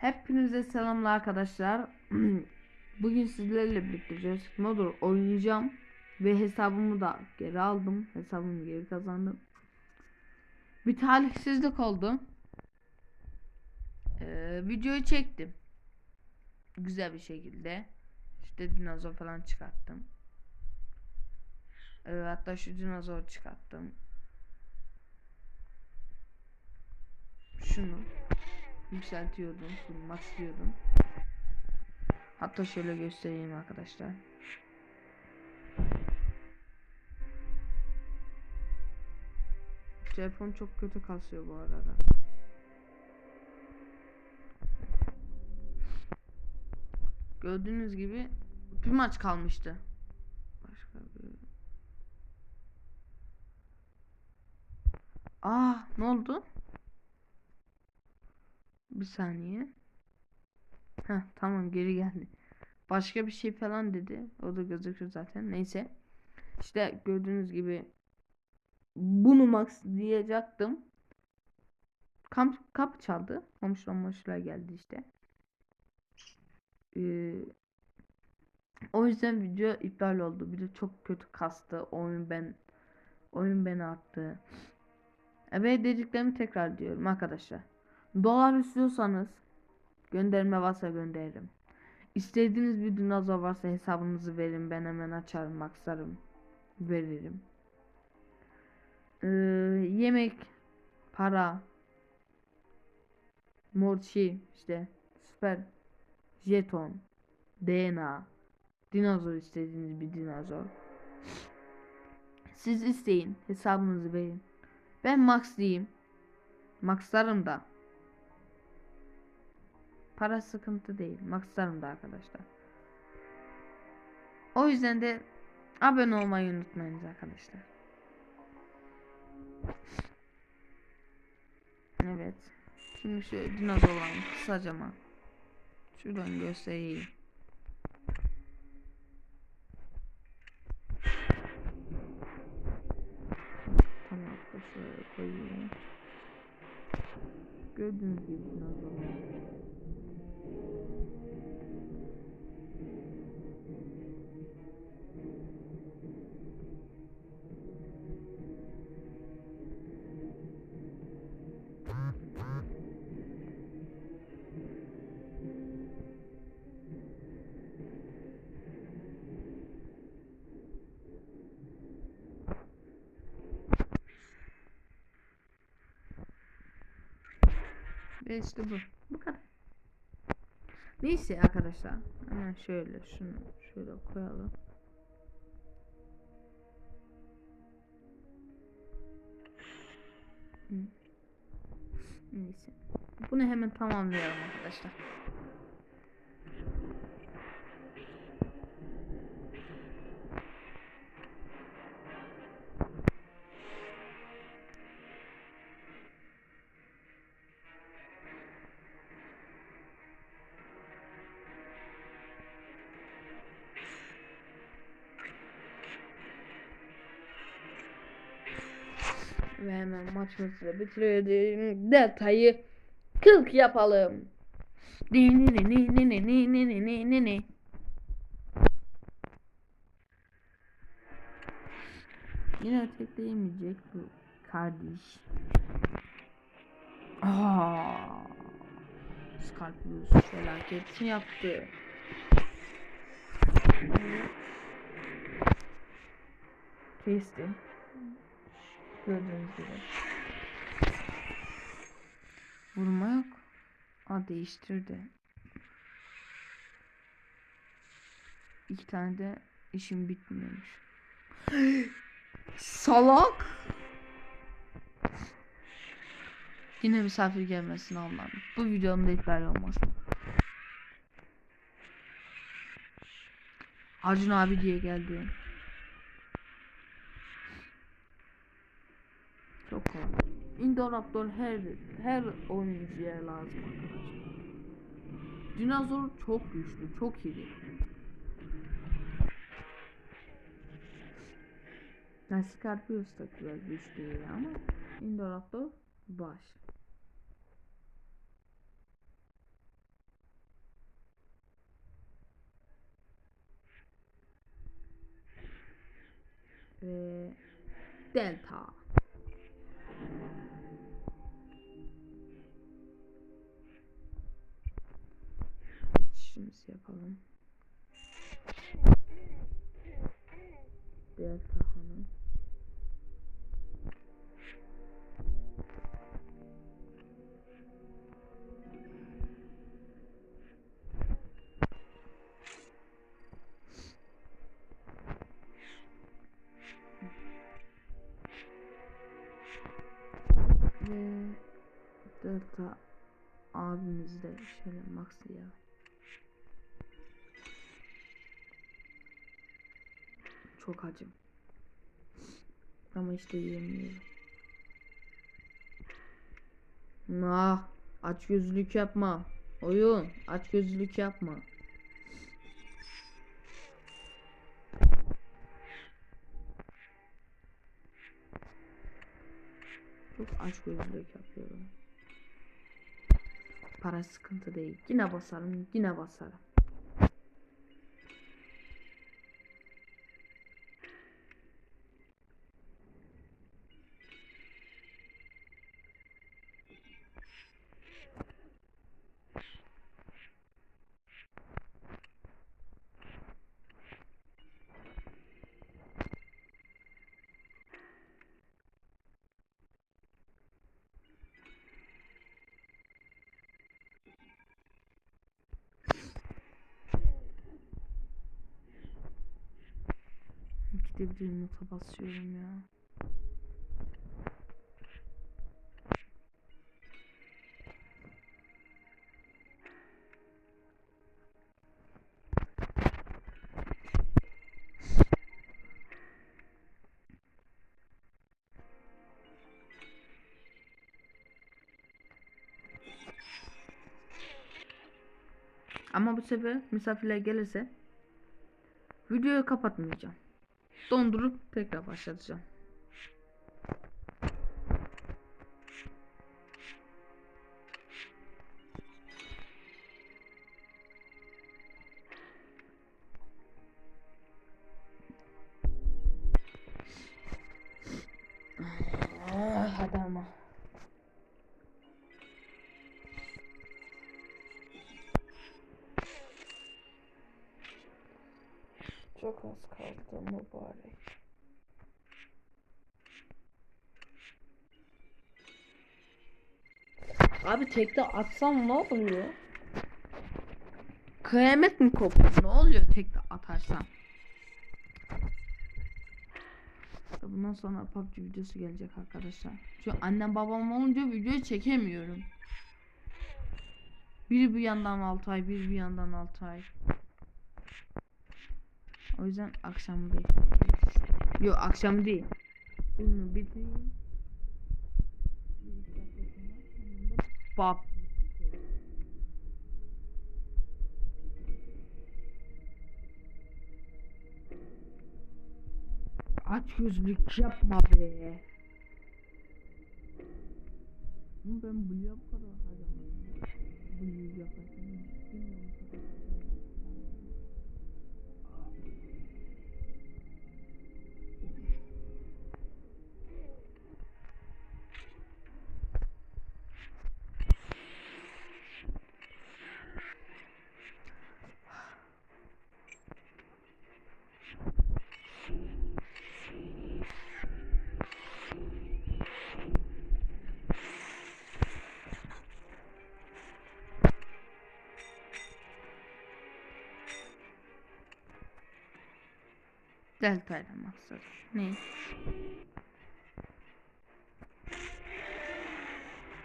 Hepinize selamlar arkadaşlar. Bugün sizlerle birlikte Jurassic Mother oynayacağım. Ve hesabımı da geri aldım. Hesabımı geri kazandım. Bir talihsizlik oldu. Ee, videoyu çektim. Güzel bir şekilde. İşte dinozor falan çıkarttım. Ee, hatta şu dinozor çıkarttım. Şunu yükseltiyordum, maxlıyordum. Hatta şöyle göstereyim arkadaşlar. Telefon çok kötü kasıyor bu arada. Gördüğünüz gibi bir maç kalmıştı. Başka bir... Ah ne oldu? Bir saniye. Heh tamam geri geldi. Başka bir şey falan dedi. O da gözüküyor zaten. Neyse. İşte gördüğünüz gibi bunu max diyecektim. Kamp, kapı çaldı. Komşular komşular geldi işte. Ee, o yüzden video iptal oldu. Bir de çok kötü kastı. Oyun ben oyun beni attı. Evet dediklerimi tekrar diyorum arkadaşlar. Dolar istiyorsanız gönderme varsa gönderirim. İstediğiniz bir dinozor varsa hesabınızı verin. Ben hemen açarım, maksarım, veririm. Ee, yemek, para, morçi, işte süper jeton, DNA, dinozor istediğiniz bir dinozor. Siz isteyin, hesabınızı verin. Ben max diyeyim. Maxlarım da. Para sıkıntı değil. Maxlarım da arkadaşlar. O yüzden de abone olmayı unutmayınız arkadaşlar. Evet. Şimdi şu dinozorlarını kısaca ama şuradan göstereyim. Tamam şöyle koyayım. Gördüğünüz gibi dinozorlar. Ve işte bu. Bu kadar. Neyse arkadaşlar. Hemen şöyle şunu şöyle koyalım. Neyse. Bunu hemen tamamlayalım arkadaşlar. Ve hemen maçımızı bitirelim. Detayı 40 yapalım. Ne ne ne ne ne ne ne ne ne ne ne Yine tekleyemeyecek bu kardeş. Aa, Scorpius felaketini yaptı. Kesti. Gördüğünüz gibi. Vurma yok. Aa değiştirdi. İki tane de işim bitmiyormuş. Salak. Yine misafir gelmesin Allah'ım. Bu videonun da iptal olmasın. Arjun abi diye geldi. Çok kolay. Indoraptor her her oyuncuya lazım arkadaşlar. Dinozor çok güçlü, çok iyi. Yani Scarpius da biraz güçlü ama Indoraptor baş. Ve Delta. Geçişimizi yapalım. Delta hanım. Ve Delta abimiz de şöyle Max'ı. Çok acım. Ama işte yiyemiyorum. Ah, aç gözlük yapma. Oyun, aç gözlük yapma. Çok aç gözlük yapıyorum. Para sıkıntı değil. Yine basarım, yine basarım. İkide bir yumurta basıyorum ya. Ama bu sefer misafirler gelirse videoyu kapatmayacağım. Dondurup tekrar başlatacağım. Çok az kaldı mübarek. Abi tekte atsam ne oluyor? Kıyamet mi koptu? Ne oluyor tekte atarsam? Bundan sonra PUBG videosu gelecek arkadaşlar. Çünkü annem babam olunca video çekemiyorum. Biri bir yandan 6 ay, biri bir yandan 6 ay. O yüzden akşam bekleyeceğiz. Yok akşam değil. Bitireyim. Bir iki dakika sonra hemen de Bab. Aç gözlük yapma be. Ben kadar harcamadım. Bu yaparken bilmiyorum. Delta ile maksat. Ne?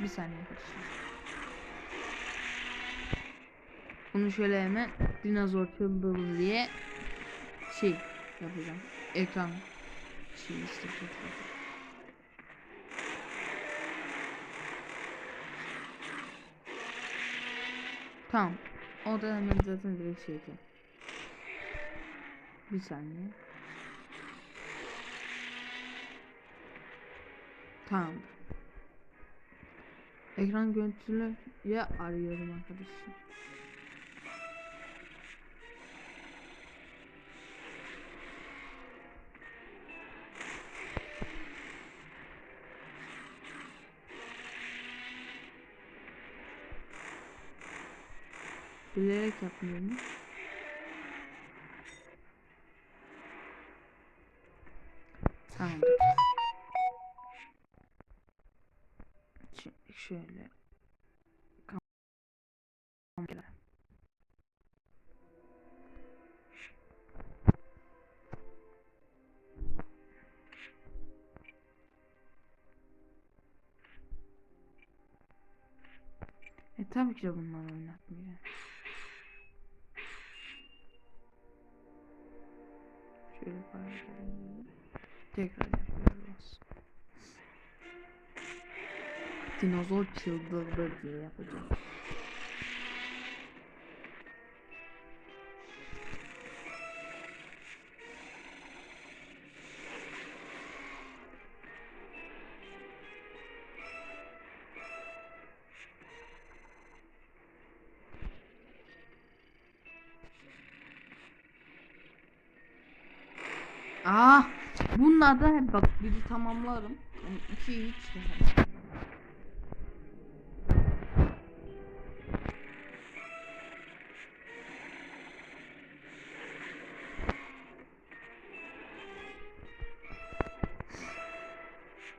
Bir saniye arkadaşlar. Bunu şöyle hemen dinozor çıldırdı diye şey yapacağım. Ekran şey işte. Tamam. O da hemen zaten direkt şeydi. Bir saniye. Tamam. Ekran görüntüsünü ya arıyorum arkadaşlar. Bilerek yapmıyorum. Tabii ki de bunları oynatmayacağım. Şöyle paylaşalım. Tekrar yapıyoruz. Dinozor çıldırdı diye yapacağım. Bunlar da hep bak biri tamamlarım. Yani iki hiç de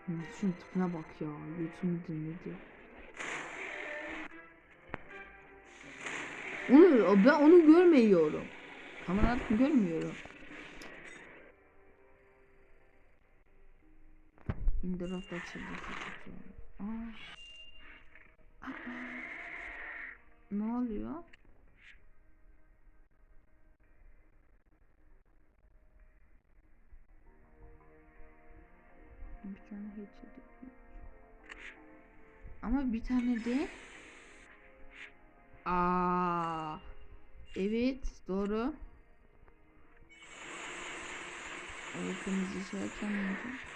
Ya Şunun tipine bak ya. Götümü dinledi. Onu ben onu görmüyorum. Kameradan görmüyorum. Açıldı. Aa. Aa. Ne oluyor? Bir tane headshot yapıyor. Ama bir tane de Aa. Evet, doğru. Evet, kırmızı işaret yanmadı.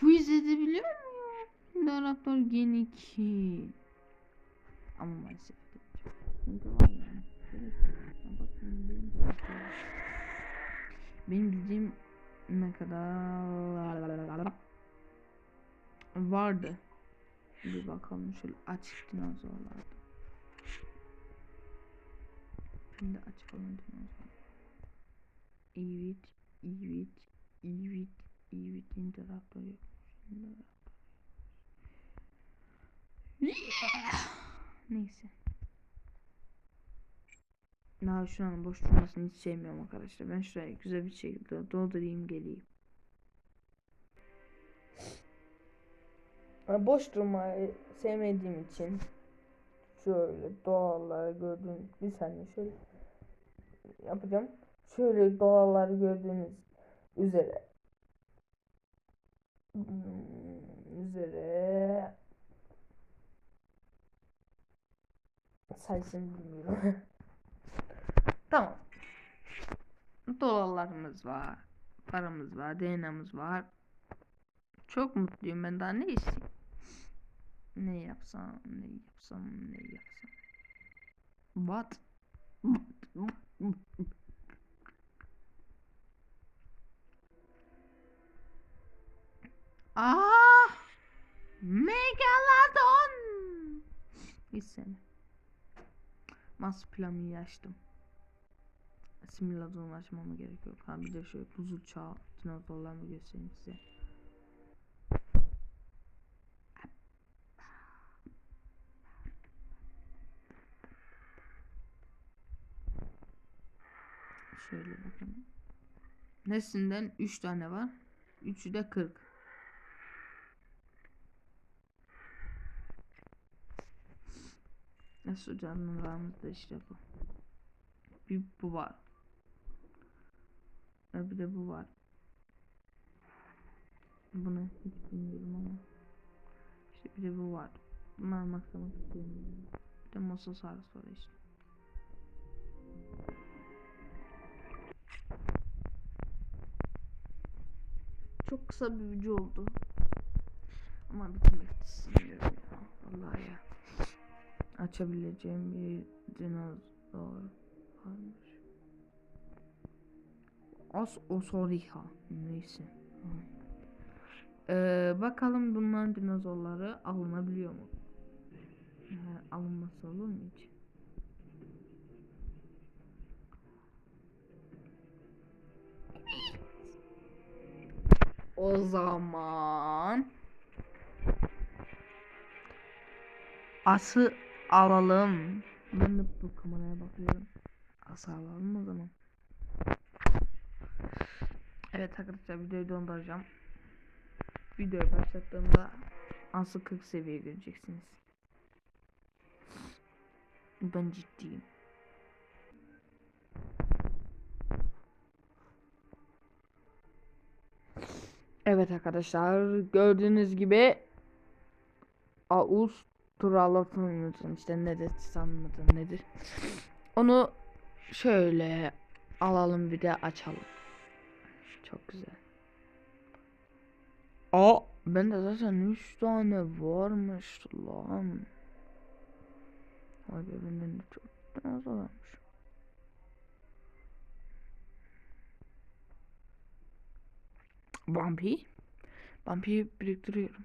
Freeze edebiliyor mu? Şimdi Araplar Gen 2. Ama maalesef. Çünkü var ya benim bildiğim ne kadar vardı. Bir bakalım şöyle aç dinozorlarda. Şimdi açalım dinozor. Evet, evet, evet, interaktor yok. Yeah! Neyse. Daha şu an boş durmasını sevmiyorum arkadaşlar. Ben şuraya güzel bir şekilde doldurayım geleyim. Boş durmayı sevmediğim için şöyle doğalları gördüğünüz bir saniye şöyle yapacağım. Şöyle doğalları gördüğünüz üzere üzere sayısını bilmiyorum. tamam. Dolarlarımız var. Paramız var. DNA'mız var. Çok mutluyum ben daha ne isteyeyim? Ne yapsam, ne yapsam, ne yapsam. What? Ah! Megalodon! Bir sene. Marsupilami'yi açtım. Simülatörü açmama gerek yok. Ha bir de şöyle buzul çağ dinozorlarını göstereyim size. Şöyle bakın. Nesinden 3 tane var. Üçü de 40. Nasıl canlılarımızda işte bu. Bir bu var. Bir de bu var. Bunu hiç bilmiyorum ama. İşte bir de bu var. Bunlar maksamak istemiyorum. Bir de Mosasaurus var işte. Çok kısa bir video oldu. Ama bitirmek istemiyorum ya. Vallahi ya açabileceğim bir dinozor varmış. Os osoriha neyse. Ee, bakalım bunların dinozorları alınabiliyor mu? Ee, alınması olur mu hiç? O zaman Ası alalım. Ben de bu kameraya bakıyorum. Ası alalım o zaman. Evet arkadaşlar videoyu donduracağım. Videoyu başlattığımda Ası 40 seviye göreceksiniz. Ben ciddiyim. Evet arkadaşlar gördüğünüz gibi Avustralya'nın işte nedir sanmadım nedir. Onu şöyle alalım bir de açalım. Çok güzel. Aa bende zaten 3 tane varmış lan. Be benden de çok fazla varmış. Bumpy. Bumpy'yi biriktiriyorum.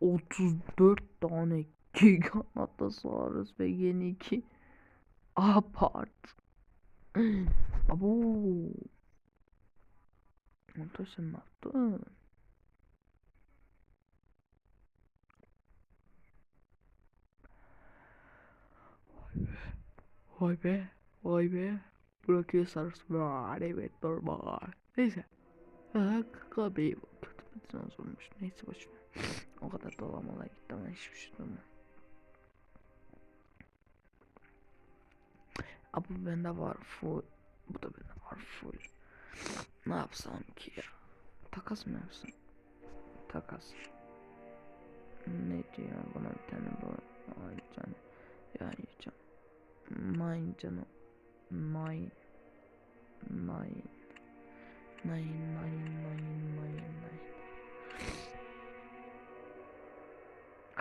Vay 34 tane Giganotosaurus ve yeni iki Apart. Abo. Montaşın ne yaptın? Vay be. Vay be. Bırakıyor sarısı var. Evet normal. Neyse. Ha, kabeyi kötü bir olmuş. Neyse boşver. O kadar dolamalar gitti ama hiçbir şey durmuyor. Aa, bu bende var full. Bu da bende var full. Ne yapsam ki ya? Takas mı yapsam? Takas. Ne diyor bana bir tane bu. Ay canım. Ya yiyeceğim. Nine canım. Nine. Nine. Nine, nine, nine, nine, nine.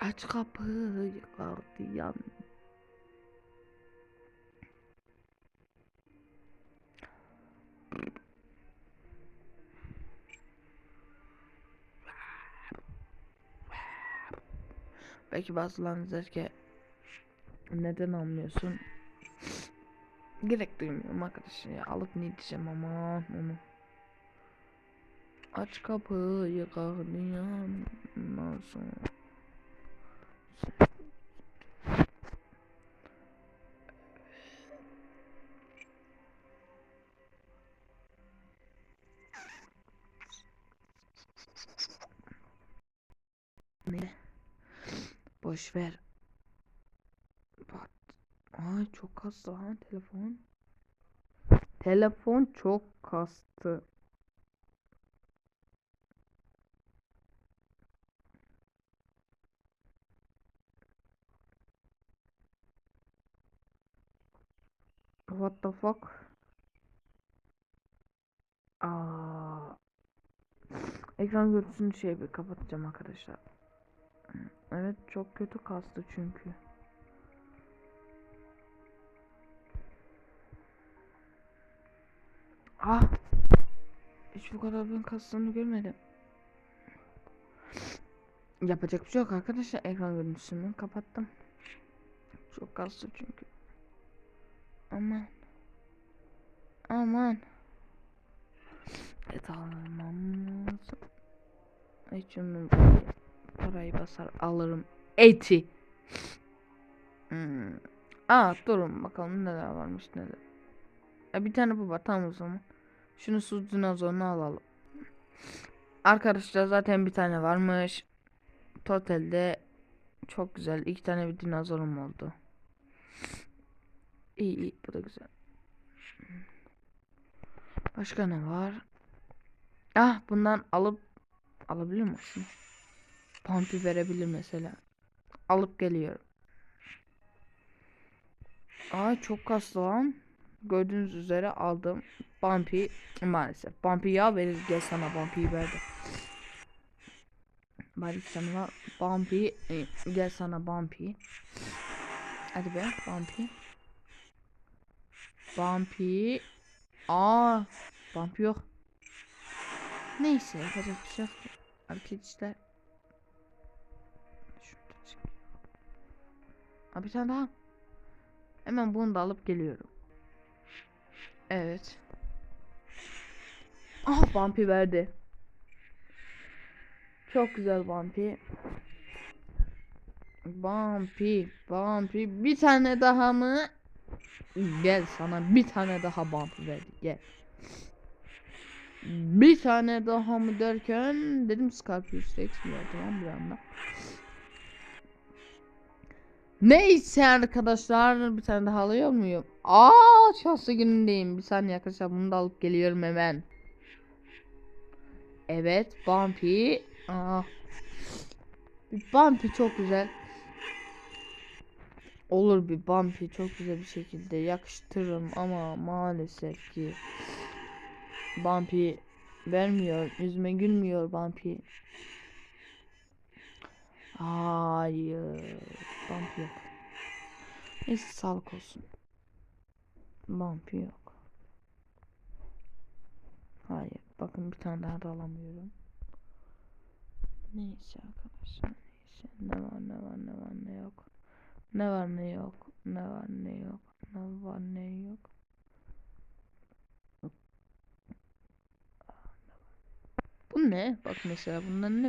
Aç kapıyı gardiyan. Belki bazılarınız der ki neden almıyorsun? Gerek duymuyorum arkadaşlar ya alıp ne diyeceğim aman onu. Aç kapıyı gardiyan nasıl? Boş ver. Bak. Ay çok kastı lan telefon. Telefon çok kastı. What the fuck? Aa. Ekran görüntüsünü şey bir kapatacağım arkadaşlar. Evet çok kötü kastı çünkü. Ah. Hiç bu kadar ben kastığını görmedim. Yapacak bir şey yok arkadaşlar. Ekran görüntüsünü kapattım. Çok kastı çünkü. Aman. Aman. Et almam lazım. Hiç umurumda değil. Parayı basar alırım. Eti. Hmm. Aa durun bakalım neler varmış neler. Ya bir tane bu var tamam o zaman. Şunu su dinozorunu alalım. Arkadaşlar zaten bir tane varmış. Totalde çok güzel. iki tane bir dinozorum oldu. İyi iyi bu da güzel. Başka ne var? Ah bundan alıp alabilir misin? Pampi verebilir mesela. Alıp geliyorum. Aa çok kaslı lan. Gördüğünüz üzere aldım. Bumpy maalesef. Bumpy ya verir gel sana Bumpy'yi verdi. Bari sana Bumpy e, gel sana Bumpy. Hadi be Bumpy. Bumpy. Aa Bumpy yok. Neyse yapacak bir şey yok. Arkadaşlar. Aa, bir tane daha. Hemen bunu da alıp geliyorum. Evet. Ah vampi verdi. Çok güzel vampi. Vampi, vampi. Bir tane daha mı? Gel sana bir tane daha vampi verdi. Gel. Bir tane daha mı derken dedim Scorpius Rex mi verdi bir anda. Neyse arkadaşlar bir tane daha alıyor muyum? Aa şanslı günündeyim. Bir saniye arkadaşlar bunu da alıp geliyorum hemen. Evet Bumpy. Aa. Bumpy çok güzel. Olur bir Bumpy çok güzel bir şekilde yakıştırırım ama maalesef ki Bumpy vermiyor. Yüzüme gülmüyor Bumpy. Hayır. Bumpy yok. Neyse sağlık olsun. Bumpy yok. Hayır. Bakın bir tane daha da alamıyorum. Neyse arkadaşlar. Neyse. Ne var ne var ne var ne yok. Ne var ne yok. Ne var ne yok. Ne var ne yok. Bu ne? Bak mesela bundan ne